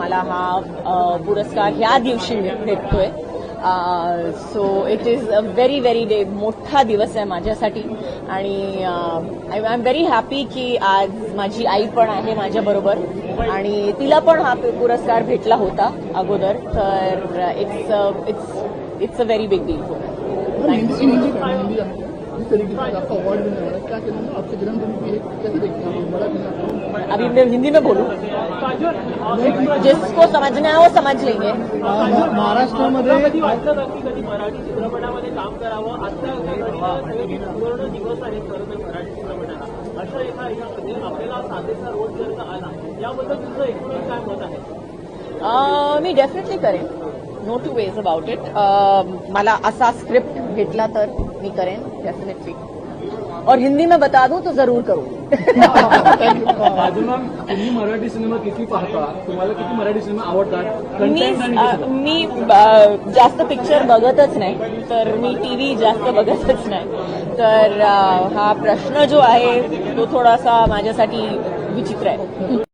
मला हा पुरस्कार ह्या दिवशी भेटतोय. So it is a very very day मोठा दिवस आहे माझ्यासाठी. आणि आय एम व्हेरी हॅपी की आज माझी आई पण आहे माझ्याबरोबर आणि तिला पण हा पुरस्कार भेटला होता अगोदर. तर it's it's it's a very big deal ma'am, Hindi Hindi में हिंदी में जिस तरीके से आपका अवार्ड मिलने वाला क्या कहना आपसे जन्मदिन की कैसे देखते हैं आप बड़ा दिन आपको अभी मैं हिंदी में बोलूं? जिसको समझना है वो समझ लेंगे। महाराष्ट्रामध्ये कधी वाटतं का की कधी मराठी चित्रपटामध्ये काम करावं? आता पूर्ण दिवस आहे खरं तर मराठी चित्रपटाला. अशा एका ह्याच्यामध्ये आपल्याला साधेचा रोल जर का आला. याबद्दल तुमचं एकूणच काय मत आहे? अं, मी डेफिनेटली करेन. No two ways about it मला असा स्क्रिप्ट भेटला तर मी करेन डेफिनेटली और हिंदी में बता दूं तो जरूर करूं. तुम्ही मराठी सिनेमा किती पाहता? तुम्हाला किती मराठी सिनेमा आवडतात? मी जास्त पिक्चर बघतच नाही तर मी टीव्ही जास्त बघतच नाही. तर हा प्रश्न जो आहे तो थोडासा माझ्यासाठी विचित्र आहे.